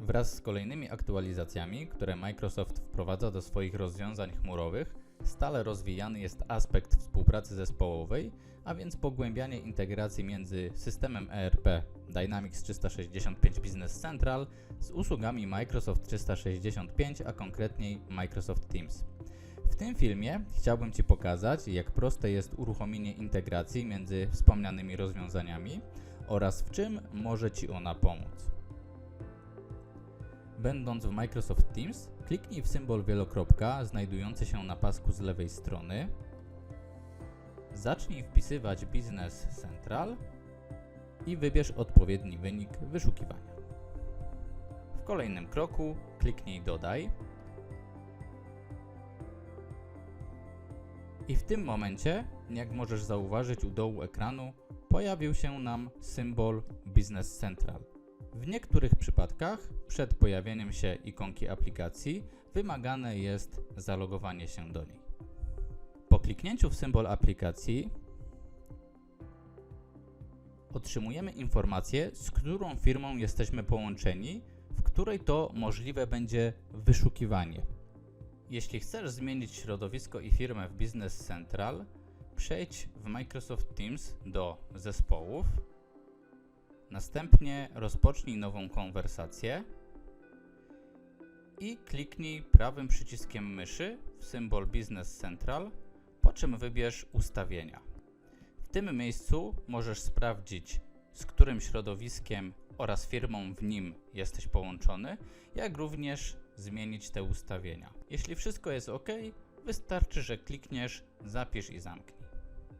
Wraz z kolejnymi aktualizacjami, które Microsoft wprowadza do swoich rozwiązań chmurowych, stale rozwijany jest aspekt współpracy zespołowej, a więc pogłębianie integracji między systemem ERP Dynamics 365 Business Central z usługami Microsoft 365, a konkretniej Microsoft Teams. W tym filmie chciałbym Ci pokazać, jak proste jest uruchomienie integracji między wspomnianymi rozwiązaniami oraz w czym może Ci ona pomóc. Będąc w Microsoft Teams, kliknij w symbol wielokropka znajdujący się na pasku z lewej strony. Zacznij wpisywać Business Central i wybierz odpowiedni wynik wyszukiwania. W kolejnym kroku kliknij Dodaj. I w tym momencie, jak możesz zauważyć u dołu ekranu, pojawił się nam symbol Business Central. W niektórych przypadkach przed pojawieniem się ikonki aplikacji wymagane jest zalogowanie się do niej. Po kliknięciu w symbol aplikacji otrzymujemy informację, z którą firmą jesteśmy połączeni, w której to możliwe będzie wyszukiwanie. Jeśli chcesz zmienić środowisko i firmę w Business Central, przejdź w Microsoft Teams do zespołów Następnie rozpocznij nową konwersację i kliknij prawym przyciskiem myszy w symbol Business Central, po czym wybierz ustawienia. W tym miejscu możesz sprawdzić, z którym środowiskiem oraz firmą w nim jesteś połączony, jak również zmienić te ustawienia. Jeśli wszystko jest ok, wystarczy, że klikniesz Zapisz i zamknij.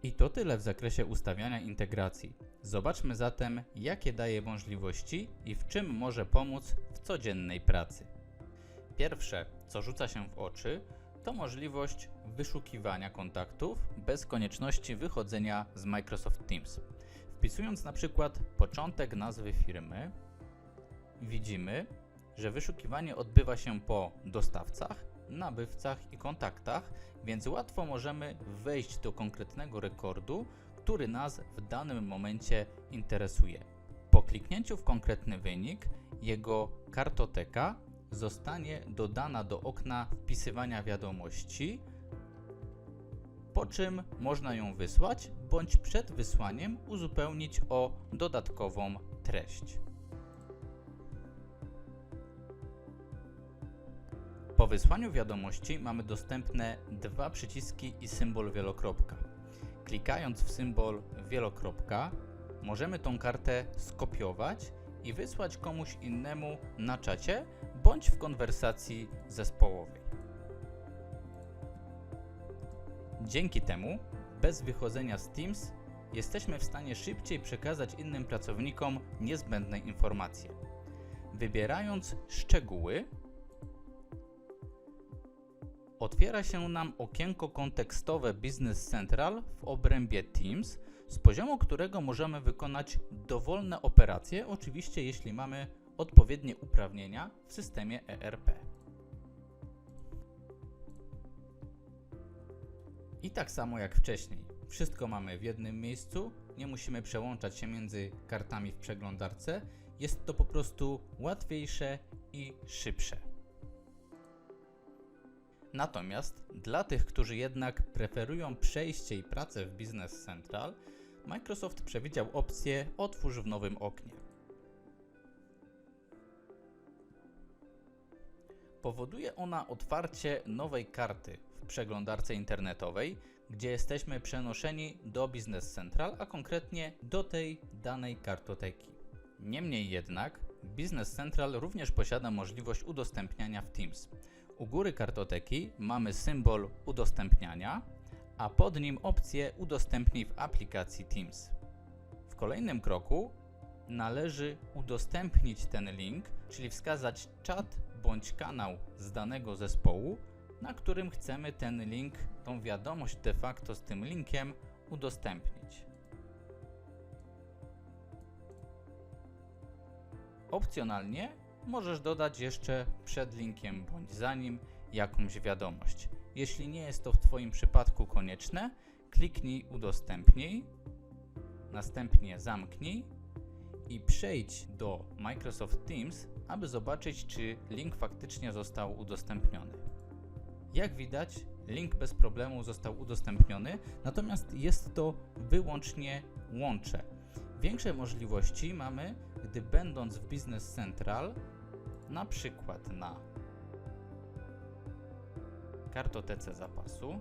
I to tyle w zakresie ustawiania integracji. Zobaczmy zatem, jakie daje możliwości i w czym może pomóc w codziennej pracy. Pierwsze, co rzuca się w oczy, to możliwość wyszukiwania kontaktów bez konieczności wychodzenia z Microsoft Teams. Wpisując na przykład początek nazwy firmy, widzimy, że wyszukiwanie odbywa się po dostawcach, nabywcach i kontaktach, więc łatwo możemy wejść do konkretnego rekordu, który nas w danym momencie interesuje. Po kliknięciu w konkretny wynik, jego kartoteka zostanie dodana do okna wpisywania wiadomości, po czym można ją wysłać bądź przed wysłaniem uzupełnić o dodatkową treść. Po wysłaniu wiadomości mamy dostępne dwa przyciski i symbol wielokropka. Klikając w symbol wielokropka możemy tą kartę skopiować i wysłać komuś innemu na czacie bądź w konwersacji zespołowej. Dzięki temu, bez wychodzenia z Teams, jesteśmy w stanie szybciej przekazać innym pracownikom niezbędne informacje. Wybierając szczegóły, otwiera się nam okienko kontekstowe Business Central w obrębie Teams, z poziomu którego możemy wykonać dowolne operacje, oczywiście jeśli mamy odpowiednie uprawnienia w systemie ERP. I tak samo jak wcześniej, wszystko mamy w jednym miejscu, nie musimy przełączać się między kartami w przeglądarce, jest to po prostu łatwiejsze i szybsze. Natomiast dla tych, którzy jednak preferują przejście i pracę w Business Central, Microsoft przewidział opcję Otwórz w nowym oknie. Powoduje ona otwarcie nowej karty w przeglądarce internetowej, gdzie jesteśmy przenoszeni do Business Central, a konkretnie do tej danej kartoteki. Niemniej jednak, Business Central również posiada możliwość udostępniania w Teams. U góry kartoteki mamy symbol udostępniania, a pod nim opcję udostępnij w aplikacji Teams. W kolejnym kroku należy udostępnić ten link, czyli wskazać czat bądź kanał z danego zespołu, na którym chcemy ten link, tą wiadomość de facto z tym linkiem udostępnić. Opcjonalnie możesz dodać jeszcze przed linkiem bądź za nim jakąś wiadomość. Jeśli nie jest to w Twoim przypadku konieczne, kliknij udostępnij, następnie zamknij i przejdź do Microsoft Teams aby zobaczyć, czy link faktycznie został udostępniony. Jak widać, link bez problemu został udostępniony, natomiast jest to wyłącznie łącze. Większe możliwości mamy, gdy będąc w Business Central, na przykład na kartotece zapasu,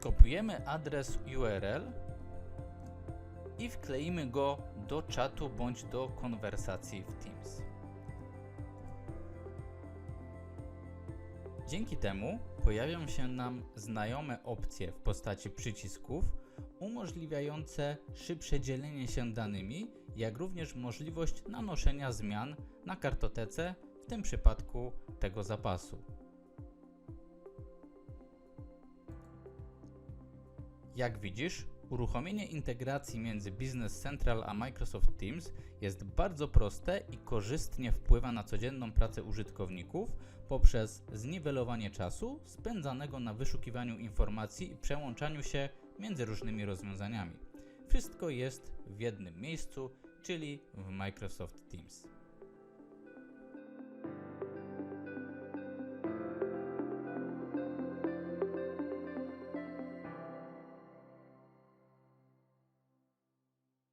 kopiujemy adres URL i wkleimy go do czatu bądź do konwersacji w Teams. Dzięki temu pojawią się nam znajome opcje w postaci przycisków umożliwiające szybsze dzielenie się danymi, jak również możliwość nanoszenia zmian na kartotece, w tym przypadku tego zapasu. Jak widzisz, uruchomienie integracji między Business Central a Microsoft Teams jest bardzo proste i korzystnie wpływa na codzienną pracę użytkowników poprzez zniwelowanie czasu spędzanego na wyszukiwaniu informacji i przełączaniu się między różnymi rozwiązaniami. Wszystko jest w jednym miejscu, czyli w Microsoft Teams.